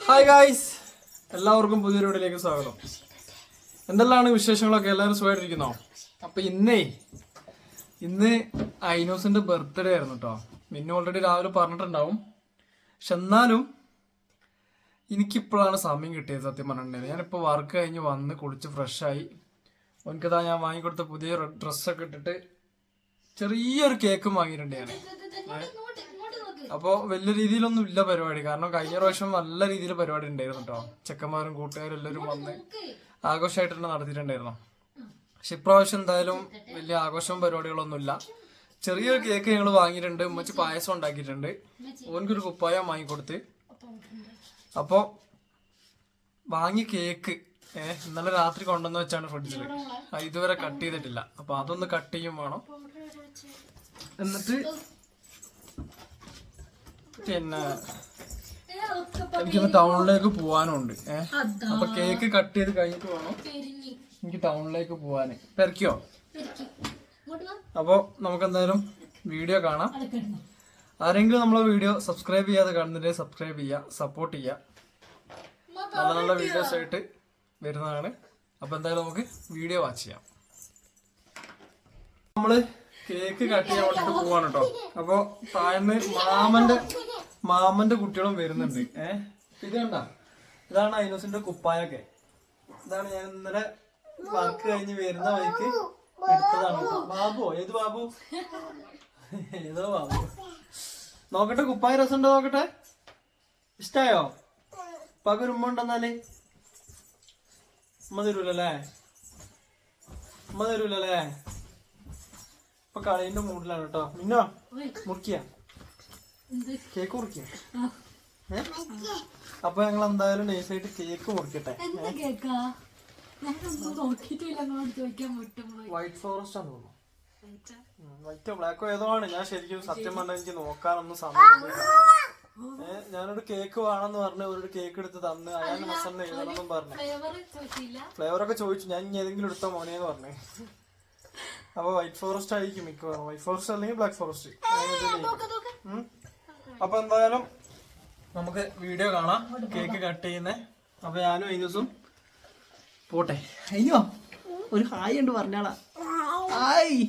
Hi guys എല്ലാവർക്കും പുതിയൊരു വീഡിയോയിലേക്ക് സ്വാഗതം എന്തെല്ലാമാണ് വിശേഷങ്ങളൊക്കെ എല്ലാവരും സുഖമായിട്ടിരിക്കുന്നോ അപ്പോൾ ഇന്നേ ഇന്ന് ഐനോസിന്റെ ബർത്ത്ഡേ ആയിരുന്നു കേട്ടോ മിന്നു ഓൾറെഡി രാവിലെ പറഞ്ഞിട്ടുണ്ടാവും പക്ഷെ എന്നാലും എനിക്കിപ്പോഴാണ് സമയം കിട്ടിയത് സത്യം പറഞ്ഞിട്ടുണ്ടെങ്കിൽ ഞാനിപ്പോൾ വർക്ക് കഴിഞ്ഞ് വന്ന് കുളിച്ച് ഫ്രഷായി എനിക്കതാ ഞാൻ വാങ്ങിക്കൊടുത്ത പുതിയ ഡ്രസ്സൊക്കെ ഇട്ടിട്ട് ചെറിയൊരു കേക്കും വാങ്ങിയിട്ടുണ്ട് ഞാൻ അപ്പോൾ വലിയ രീതിയിലൊന്നും ഇല്ല പരിപാടി. കാരണം കഴിഞ്ഞ പ്രാവശ്യം നല്ല രീതിയിൽ പരിപാടി ഉണ്ടായിരുന്നു കേട്ടോ ചെക്കന്മാരും കൂട്ടുകാരും എല്ലാവരും വന്ന് ആഘോഷമായിട്ട് നടത്തിയിട്ടുണ്ടായിരുന്നു. പക്ഷെ ഇപ്രാവശ്യം എന്തായാലും വലിയ ആഘോഷവും പരിപാടികളൊന്നുമില്ല. ചെറിയൊരു കേക്ക് ഞങ്ങൾ വാങ്ങിയിട്ടുണ്ട്. ഉമ്മച്ച് പായസം ഉണ്ടാക്കിയിട്ടുണ്ട്. ഓനക്കൊരു കുപ്പായം വാങ്ങിക്കൊടുത്ത് അപ്പോൾ വാങ്ങി കേക്ക് ഏഹ് ഇന്നലെ രാത്രി കൊണ്ടുവന്ന് വെച്ചാണ് ഫ്രിഡ്ജിൽ ഇതുവരെ കട്ട് ചെയ്തിട്ടില്ല. അപ്പൊ അതൊന്ന് കട്ട് ചെയ്യും വേണം. എന്നിട്ട് പിന്നെ എനിക്കൊന്ന് ടൗണിലേക്ക് പോവാനുണ്ട്. ഏഹ് അപ്പൊ കേക്ക് കട്ട് ചെയ്ത് കഴിഞ്ഞിട്ട് വേണം. എനിക്ക് ടൗണിലേക്ക് പോവാന്. പെരക്കിയോ? അപ്പൊ നമുക്ക് എന്തായാലും വീഡിയോ കാണാം. ആരെങ്കിലും നമ്മളെ വീഡിയോ സബ്സ്ക്രൈബ് ചെയ്യാതെ കാണുന്നുണ്ടെങ്കിൽ സബ്സ്ക്രൈബ് ചെയ്യുക സപ്പോർട്ട് ചെയ്യുക നല്ല നല്ല വീഡിയോസ് ആയിട്ട് വരുന്നതാണ്. അപ്പൊ എന്തായാലും നമുക്ക് വീഡിയോ വാച്ച് ചെയ്യാം. നമ്മൾ കേക്ക് കട്ട് ചെയ്യാൻ വേണ്ടിട്ട് പോവാണ് കേട്ടോ. അപ്പൊ താഴ്ന്ന് മാമന്റെ മാമന്റെ കുട്ടികളും വരുന്നുണ്ട്. ഏഹ് ഇത് കണ്ട? ഇതാണ് ഐനോസിന്റെ കുപ്പായൊക്കെ. ഇതാണ് ഞാൻ ഇന്നലെ വർക്ക് കഴിഞ്ഞ് വരുന്ന വഴിക്ക് എടുത്തതാണ്. ബാബു ഏത് ബാബു? ഏതോ ബാബു. നോക്കട്ടെ കുപ്പായ രസം ഉണ്ടോ നോക്കട്ടെ? ഇഷ്ടായോ? പകരുമ്പോ ഉണ്ടെന്നാലേ? ഉമ്മ തരൂലല്ലേ? ഉമ്മ തരൂലല്ലേ? ഇപ്പൊ കളീന്റെ മൂഡിലാണ് കേട്ടോ. മിന്നോ? മുറിക്കിയ. കേക്ക് മുറിക്കിയ ഏ? അപ്പൊ ഞങ്ങൾ എന്തായാലും നൈസായിട്ട് കേക്ക്? മുറിക്കട്ടെ വൈറ്റ് ഫോറസ്റ്റ് ആണ് തോന്നുന്നു. വൈറ്റോ ബ്ലാക്കോ ഏതോ ആണ്. ഞാൻ ശരിക്കും സത്യം പറഞ്ഞാൽ എനിക്ക് നോക്കാനൊന്നും സമയമില്ല ഞാനൊരു കേക്ക് വേണമെന്ന് പറഞ്ഞ് ഒരു കേക്ക് എടുത്ത് തന്ന് അയാൾ മസന്ന് എഴുതണമെന്നും പറഞ്ഞു. ഒക്കെ ചോദിച്ചു. ഞാൻ ഇനി ഏതെങ്കിലും എടുത്തോ മോനെന്ന് പറഞ്ഞു. അപ്പൊ വൈറ്റ് ഫോറസ്റ്റ് ആയിരിക്കും മിക്കവാറും. വൈറ്റ് ഫോറസ്റ്റ് അല്ലെങ്കിൽ ബ്ലാക്ക് ഫോറസ്റ്റ് അപ്പൊ എന്തായാലും നമുക്ക് വീഡിയോ കാണാം. കേക്ക് കട്ട് ചെയ്യുന്നേ. അപ്പൊ ഞാനും അതിനും പോട്ടെ. അയ്യോ ഒരു ഹായ് ഉണ്ട് പറഞ്ഞാളാ. ഹായ്.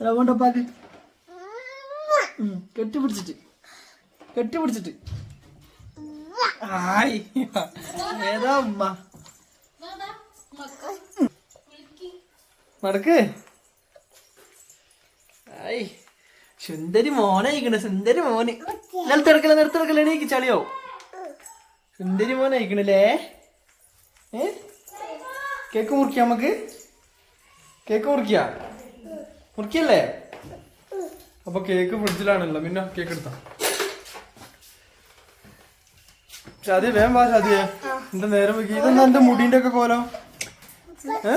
അതുകൊണ്ടപ്പാക്ക് കെട്ടിപ്പിടിച്ചിട്ട്. കെട്ടിപ്പിടിച്ചിട്ട്. ഹായ്. ഏതാ ഉമ്മ? മടക്ക്. ഐ സുന്ദരി മോനായിക്കണ സുന്ദരി മോന് നിലത്തെടുക്കല നിലത്തെടുക്കല എനിക്ക് ചളിയോ സുന്ദരി മോനായിക്കണല്ലേ ഏ കേക്ക് മുറിക്കാം നമുക്ക് കേക്ക് മുറിക്ക മുറിക്കല്ലേ അപ്പൊ കേക്ക് ഫ്രിഡ്ജിലാണല്ലോ പിന്നെ കേക്ക് എടുത്താ ഷാദി വേം വാ ഷാദിയെ എന്റെ നേരം വെക്കി ഇതെന്താ എന്റെ മുടീന്റെ ഒക്കെ കോലം ഏ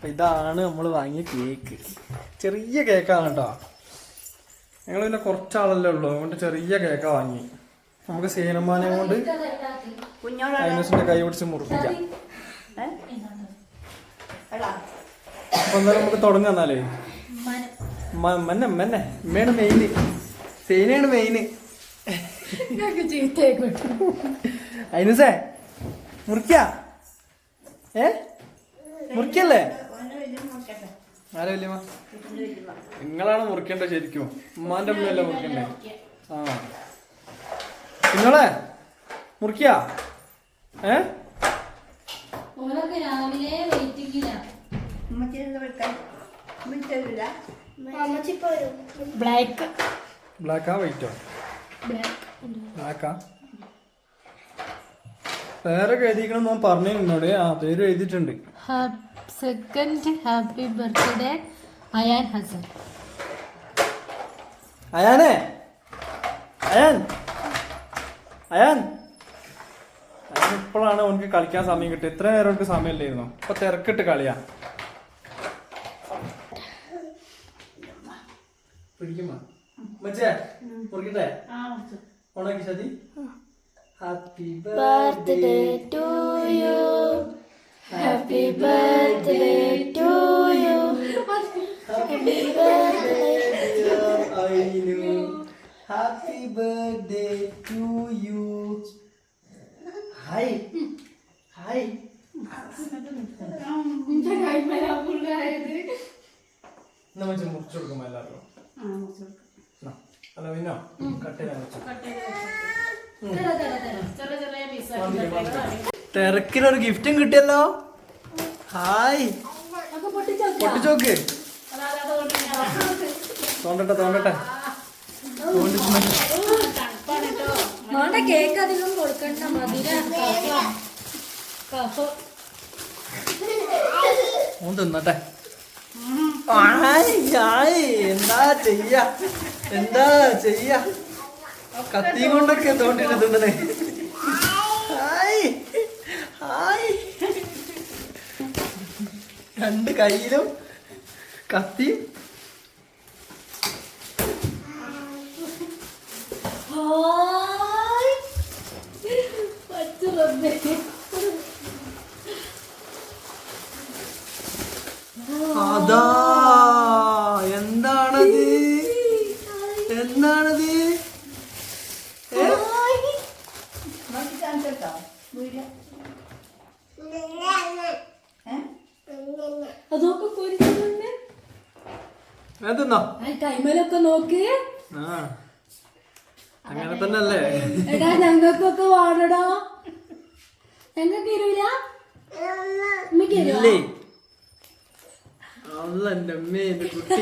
അപ്പൊ ഇതാണ് നമ്മൾ വാങ്ങിയ കേക്ക്. ചെറിയ കേക്കാണ് കേട്ടോ. ഞങ്ങൾ പിന്നെ കുറച്ചാളല്ലേ ഉള്ളൂ. അതുകൊണ്ട് ചെറിയ കേക്ക വാങ്ങി. നമുക്ക് സേനമാനെ കൊണ്ട് ഐനസിന്റെ കൈ പിടിച്ച് മുറിപ്പിക്കാം. അപ്പൊ എന്തായാലും നമുക്ക് തുടങ്ങാം എന്നാലേ. മന്നെ മന്നെ. ഉമ്മയാണ് മെയിന് സേനയാണ് മെയിന് അതിനുസേ മുറിക്ക. ഏ? മുറിക്കല്ലേ? ആരാ വല്യമ്മ നിങ്ങളാണ് മുറിക്കേണ്ടത് ശരിക്കും. ഉമ്മാന്റെ അമ്മയല്ലേ മുറിക്കണ്ടേ? ആ. നിങ്ങളെ? മുറിക്ക? ഏ? ബ്ലാക്കാ. വൈറ്റോ ബ്ലാക്കാ? പേരൊക്കെ എഴുതിക്കണം ഞാൻ പറഞ്ഞു നിന്നോട്. ആ പേര് എഴുതിയിട്ടുണ്ട്. Second happy birthday Ayaan Hasan അയാനെ Ayaan Ayaan Ayaan ഇപ്പോഴാണ് അവനക്ക് കളിക്കാൻ സമയം കിട്ടിയത്. ഇത്ര നേരം അവനക്ക് സമയമില്ലായിരുന്നു. ഇപ്പൊ തിരക്കിട്ട് കളിയാ. പിടിക്കുമ്പോ മച്ചേ മുറിക്കട്ടെ? ഓണാക്കി Sathi happy birthday to you happy birthday to you happy birthday happy birthday to you hi hi നമ്മൾ മുറിച്ചു കൊടുക്കുമ്പോ എല്ലാവരും എന്നാ. അല്ല പിന്നോ കട്ടിലാണ് തിരക്കിനൊരു ഗിഫ്റ്റും കിട്ടിയല്ലോ. ഹായ്. പൊട്ടിച്ചോക്ക്. തോണ്ടട്ടെ തോണ്ടട്ടെ. കേക്ക് അധികം കൊടുക്കണ്ട മധുര തിന്നട്ടെ. എന്താ ചെയ്യ? എന്താ ചെയ്യ? കത്തി കൊണ്ടൊക്കെ തോണ്ടിട്ട് തിന്നണേ ഹായ്. ഹായ്. രണ്ട് കയ്യിലും കത്തി അതാ. എന്തെന്നോ കൈമലൊക്കെ നോക്ക്. ആ അങ്ങനെ തന്നെ അല്ലേ എടാ ഞങ്ങൾക്കൊക്കെ വാടടാ. ഞങ്ങൾക്ക് ഇരുവില്ല ഇല്ലേ? അല്ല എന്റെ അമ്മേ എന്റെ കുട്ടി.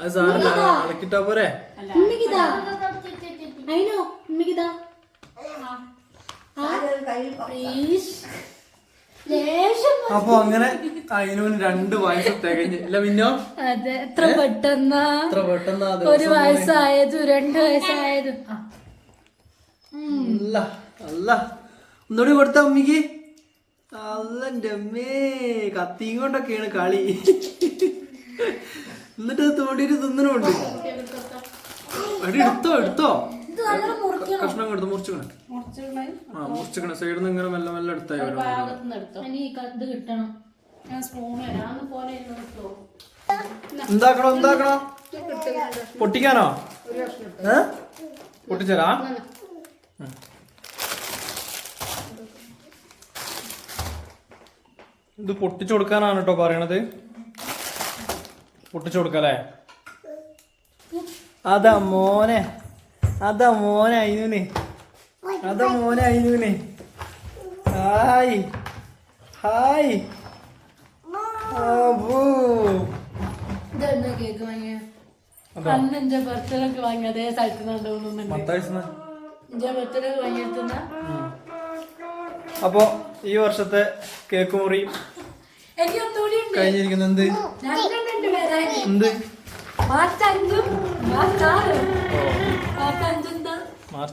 അത് സാറില്ല ഇളക്കിട്ടാ പോരെ? ഉമ്മക്കിതാ അയിനോ ഉമ്മക്കിതാ അപ്പൊ അങ്ങനെ അതിനോന് രണ്ട് വയസ്സ് തികഞ്ഞ്. ഇല്ല പിന്നോ അതെ എത്ര പെട്ടെന്നാ? എത്ര പെട്ടെന്ന് ഒരു വയസ്സായതു രണ്ട് വയസ്സായതും. അല്ല അല്ല. ഒന്നുകൂടി കൊടുത്ത അമ്മിക്ക്? അല്ല എന്റെ അമ്മേ കത്തിയും കൊണ്ടൊക്കെയാണ് കളി. എന്നിട്ട് തോണ്ടിട്ട് തിന്നണുണ്ട് അടി എടുത്തോ എടുത്തോ. കഷ്ണം കൊടുത്തു മുറിച്ചു മുറിച്ചിക്കണേ സൈഡിൽ നിന്ന് ഇങ്ങനെ മെല്ലെ മെല്ലെ എടുത്തായി എടുത്തോ? ഇനി ഈ കത്ത് കിട്ടണം. ഞാൻ സ്പൂൺ വരാന്ന് പോലെ ഇരുന്ന് കിട്ടുമോ എന്താക്കണോ എന്താക്കണോ? പൊട്ടിക്കാനോ? ഏ? പൊട്ടിച്ചരാ. ഇത് പൊട്ടിച്ചു കൊടുക്കാനാണ് കേട്ടോ പറയണത്. പൊട്ടിച്ചു കൊടുക്കല്ലേ? അതാ മോനെ. അതാ മോനെ അയിനൂന് അതാ മോനെ അയിനൂന് ഹായ്. ഹായ്. അപ്പൊ കേക്ക് വാങ്ങിയ? അതാ. അന്ന് എന്റെ ബർത്ത്ഡേക്ക് വാങ്ങിയ അതേ സ്ഥലത്ത് നിന്ന് തോന്നുന്നുണ്ട് പത്തായിരത്തിന് എന്റെ അപ്പോ ഈ വർഷത്തെ കേക്ക് മുറി കഴിഞ്ഞിരിക്കുന്ന. എന്ത്? എന്ത്? മാർച്ച് അഞ്ചും മാർച്ച്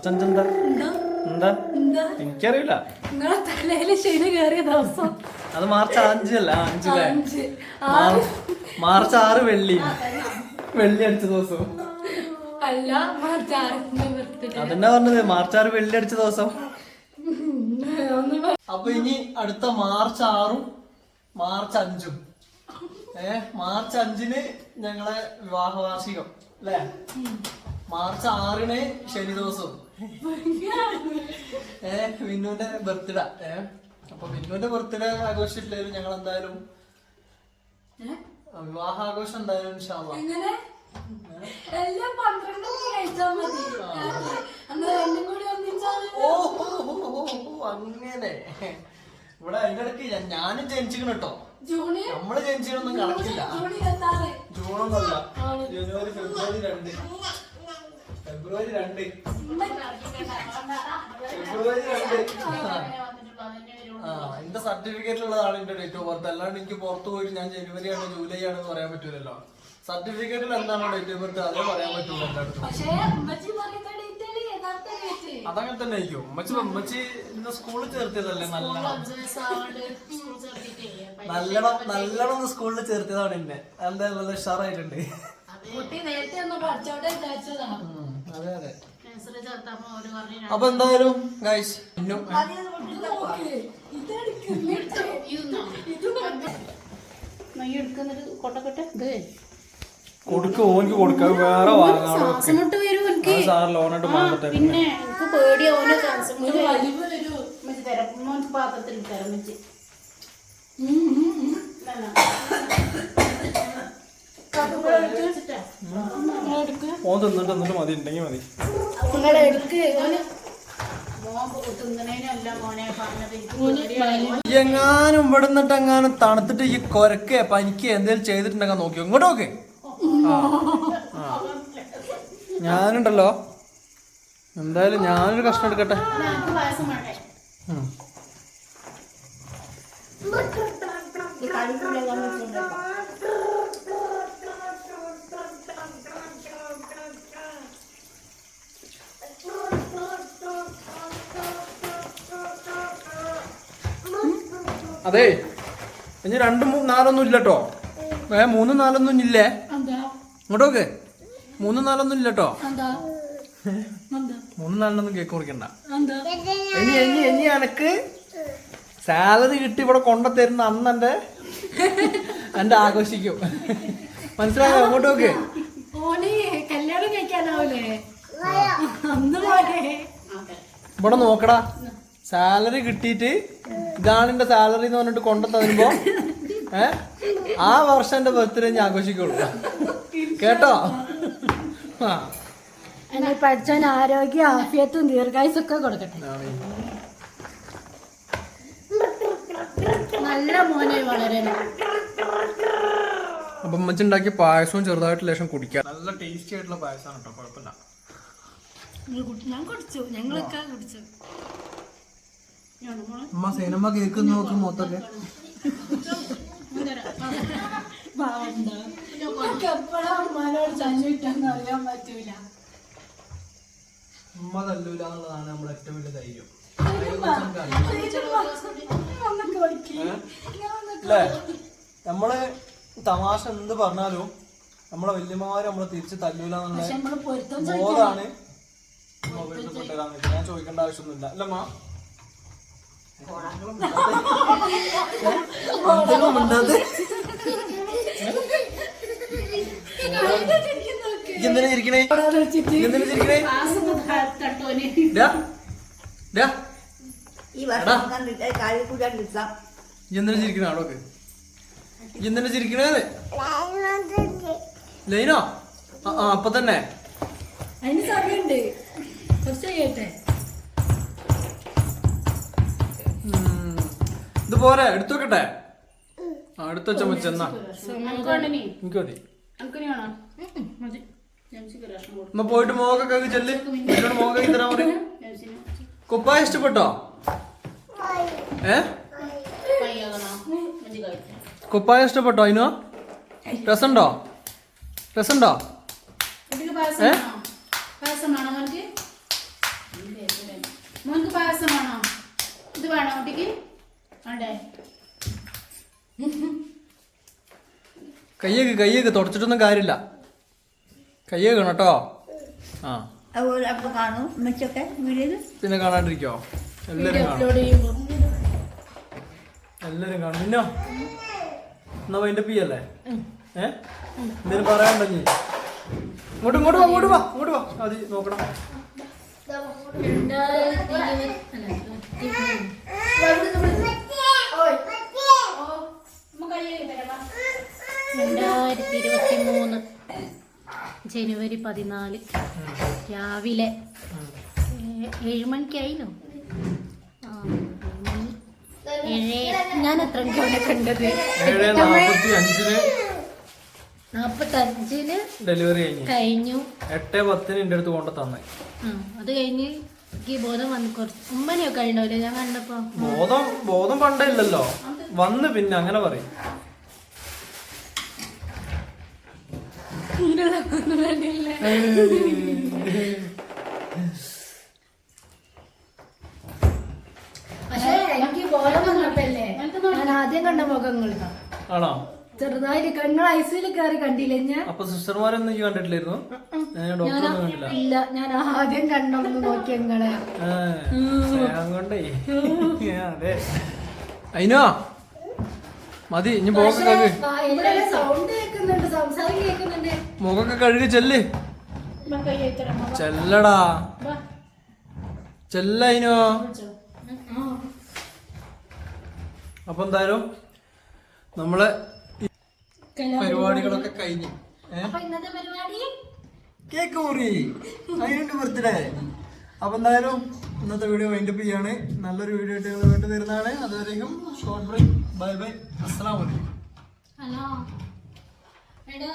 അഞ്ചെന്താ എന്താ? എനിക്കറിയില്ല. നിങ്ങളെ തലയിൽ ശനി കയറിയ ദിവസം. അത് മാർച്ച് അഞ്ചല്ല അഞ്ചല്ലേ മാർച്ച് ആറ് വെള്ളി. വെള്ളി അടിച്ച ദിവസം. അല്ല മാർച്ച് ആറിന്റെ ബർത്ത്ഡേ അതെന്നാ പറഞ്ഞത്. മാർച്ച് ആറ് വെള്ളി അടിച്ച ദിവസം. അപ്പൊ ഇനി അടുത്ത മാർച്ച് ആറും മാർച്ച് അഞ്ചും. ഏ മാർച്ച് അഞ്ചിന് ഞങ്ങളെ വിവാഹ വാർഷികം അല്ലേ മാർച്ച് ആറിന് ശനി ദിവസവും. ഏ വിന്നുവിന്റെ ബർത്ത്ഡേ ഏ അപ്പൊ മിന്നുവിന്റെ ബർത്ത്ഡേ ആഘോഷിച്ചില്ലേ ഞങ്ങൾ എന്തായാലും? വിവാഹാഘോഷം എന്തായാലും ഇൻഷാല്ലാ. എല്ലാം പന്ത്രണ്ട് മതി. രണ്ടും കൂടി ഓ അങ്ങനെ. ഇവിടെ അതിന്റെ ഇടയ്ക്ക് ഞാനും ജനിച്ചിക്കണ കേട്ടോ നമ്മൾ ജനിച്ചിട്ടൊന്നും കണക്കില്ല ജൂണൊന്നല്ല ജനുവരി ഫെബ്രുവരി രണ്ട്. ഫെബ്രുവരി രണ്ട്. ഫെബ്രുവരി രണ്ട്. ആ എന്റെ സർട്ടിഫിക്കറ്റിലുള്ളതാണ് എന്റെ ഡേറ്റ് ഓഫ് ബർത്ത് അല്ലാണ്ട് എനിക്ക് പുറത്ത് പോയിട്ട് ഞാൻ ജനുവരി ആണ് ജൂലൈ ആണെന്ന് പറയാൻ പറ്റൂലല്ലോ. സർട്ടിഫിക്കറ്റിൽ എന്താണ് ഡേറ്റ് ഓഫ് ബർത്ത് അതേ പറയാൻ പറ്റുള്ളൂ എല്ലായിടത്തും. അതങ്ങനെ തന്നെ ആയിരിക്കും. ഉമ്മച്ചി ഉമ്മച്ചി ഇന്ന് സ്കൂളിൽ ചേർത്തിയതല്ലേ? നല്ല നല്ലോണം നല്ലോണം സ്കൂളിൽ ചേർത്തിയതാണ് എന്നെ എന്താ നല്ല ഉഷാറായിട്ടുണ്ട്. കുട്ടി നേരത്തെ ഒന്ന് പഠിച്ചോട്ടെ വിചാരിച്ചതാ അപ്പൊ എന്തായാലും ഗൈസ് കൊടുക്ക ഓനിക്ക് കൊടുക്ക. വേറെ വാങ്ങാനോ പിന്നെ. എനിക്ക് പേടി പാത്രത്തിൽ ഓൻ തിന്നിട്ട് എന്നിട്ട് മതി ഉണ്ടെങ്കിൽ മതി. എങ്ങാനും ഇവിടെ നിന്നിട്ട് എങ്ങാനും തണുത്തിട്ട് ഈ കൊരക്കെ പനിക്ക് എന്തേലും ചെയ്തിട്ടുണ്ടെങ്കിൽ നോക്കിയോ? ഇങ്ങോട്ട് നോക്ക്. ഞാനുണ്ടല്ലോ. എന്തായാലും ഞാനൊരു കഷ്ണം എടുക്കട്ടെ. ഉം. അതെ. ഇനി രണ്ടും നാലൊന്നും നാലൊന്നും ഇല്ലട്ടോ. ഏ മൂന്നും നാലൊന്നും ഇല്ലേ? എന്താ? ഇങ്ങോട്ട് നോക്ക്. മൂന്നും നാലൊന്നും ഇല്ലട്ടോ. കേട്ടോ മൂന്നും നാലിനൊന്നും കേക്ക് മുറിക്കണ്ട. ഇനി ഇനി ഇനി എനക്ക് സാലറി കിട്ടി ഇവിടെ കൊണ്ട തരുന്ന അന്ന് എന്റെ എന്റെ ആഘോഷിക്കും. മനസ്സിലായോ? അങ്ങോട്ട് പോലെ ഇവിടെ നോക്കടാ. സാലറി കിട്ടിയിട്ട് ഇതാണ് എന്റെ സാലറി എന്ന് പറഞ്ഞിട്ട് കൊണ്ടു തരുമ്പോ ആ വർഷം എന്റെ ബർത്ത്ഡേ ഞാൻ ആഘോഷിക്കുള്ളൂ. കേട്ടോ? ആ. എന്നെ പഠിച്ചവൻ ആരോഗ്യ ആഫിയത്തും ദീർഘായുസൊക്കെ കൊടുക്കട്ടെ. നല്ല മോനെ വളരെ. അപ്പൊ അമ്മച്ചുണ്ടാക്കിയ പായസവും ചെറുതായിട്ട് ലേശം കുടിക്കാം. നല്ല ടേസ്റ്റി ആയിട്ടുള്ള പായസമാണ് കേട്ടോ കുഴപ്പമില്ല. ഞാൻ കുടിച്ചു. ഞങ്ങളൊക്കെ കുടിച്ചു. അമ്മ സിനിമ കേക്ക് നോക്ക് മൊത്തൊക്കെ പറ്റൂല. ഉമ്മ തല്ലൂല എന്നുള്ളതാണ് നമ്മുടെ ഏറ്റവും വലിയ ധൈര്യം. അല്ലേ നമ്മൾ തമാശ എന്ത് പറഞ്ഞാലും നമ്മളെ വല്യമാര് നമ്മളെ തിരിച്ച് തല്ലൂല എന്നുള്ള ബോധാണ്. ഞാൻ ചോദിക്കേണ്ട ആവശ്യമൊന്നുമില്ല. അല്ലമ്മ എന്തിനാ ചിരിക്കണേ എന്തിനാ എന്തിനാ ലൈനോ? ആ ആ, അപ്പൊ തന്നെ അതിന് സമയമുണ്ട്. കുറച്ച് കഴിയട്ടെ? ഇത് പോരെ എടുത്തു വെക്കട്ടെ ആ എടുത്തു വേണ്ടനി എനിക്ക് മതി. എന്നാ പോയിട്ട് മോകൊക്കെ ചെല്ല്. എന്നോട് മോകൊക്കെ തരാൻ പറയും. കുപ്പായ ഇഷ്ടപ്പെട്ടോ? ഏ? കുപ്പായ ഇഷ്ടപ്പെട്ടോ അതിനോ രസമുണ്ടോ രസമുണ്ടോ ഏ? പായസം വേണോ മോനക്ക് പായസം ഇത് വേണോ കുട്ടിക്ക്? കയ്യൊക്കെ കയ്യൊക്കെ തുടച്ചിട്ടൊന്നും കാര്യമില്ല കയ്യൊക്കെ കേട്ടോ ആ പിന്നെ കാണാണ്ടിരിക്കോ എല്ലാരും കാണും എല്ലാരും കാണും പിന്നോ എന്നാ അതിന്റെ പി അല്ലേ ഏ എന്തേലും പറയാനുണ്ടെങ്കിൽ ഇങ്ങോട്ട് ഇങ്ങോട്ട് വാ ഇങ്ങോട്ട് വാ ഇങ്ങോട്ട് വാ അത് നോക്കണം രണ്ടായിരത്തി ഇരുപത്തി മൂന്ന് ജനുവരി പതിനാല്. രാവിലെ. ഏഴ് മണിക്കായില്ലോ ഞാൻ എത്ര മണിക്കാണ് കണ്ടത്. നാപ്പത്തഞ്ചിന് ഡെലിവറി കഴിഞ്ഞു. കഴിഞ്ഞു. എട്ട് പത്തിന് എന്റെ അടുത്ത് കൊണ്ട് തന്നെ. അത് കഴിഞ്ഞ് എനിക്ക് ബോധം വന്നു കുറച്ച് ഉമ്മനെയൊക്കെ ഉണ്ടാവില്ലേ ഞാൻ കണ്ടപ്പോ? ബോധം ബോധം പണ്ടേ ഇല്ലല്ലോ. വന്ന് പിന്നെ അങ്ങനെ പറയും. പക്ഷേ എനിക്ക് ബോധം വന്നപ്പല്ലേ ഞാൻ ആദ്യം കണ്ട മുഖങ്ങൾ. ആണോ? ചെറുതായിട്ട് കണ്ണ ഐസിയിൽ കയറി കണ്ടില്ല ഞാൻ? അപ്പൊ സിസ്റ്റർമാരൊന്നും ഈ കണ്ടിട്ടില്ലായിരുന്നു? ഞാൻ ഇല്ല ഞാൻ ആദ്യം കണ്ടൊന്ന് നോക്കി നിങ്ങളെ. അതെ. അതിനോ മതി ഇനി ഇവിടെ സൗണ്ട് കേൾക്കുന്നുണ്ട് സംസാരം കേൾക്കുന്നുണ്ട്. മുഖമൊക്കെ കഴുകി ചെല്ല്. ചെല്ലടാ. ചെല്ല ചെല്ലയിനോ അപ്പൊ എന്തായാലും നമ്മളെ പരിപാടികളൊക്കെ കഴിഞ്ഞു. ഇന്നത്തെ പരിപാടി? കേക്ക് മുറി. അതിനുണ്ട് ബർത്ത്ഡേ. അപ്പൊ എന്തായാലും ഇന്നത്തെ വീഡിയോ വൈൻഡപ്പ് ചെയ്യാണ്. നല്ലൊരു വീഡിയോ ആയിട്ട് ഞങ്ങൾ വീണ്ടും വരുന്നതാണ് അതുവരെയും ഷോർട്ട് ബ്രേക്ക് ബൈ ബൈ അസ്സലാമലൈക്കും ഹലോ. എടോ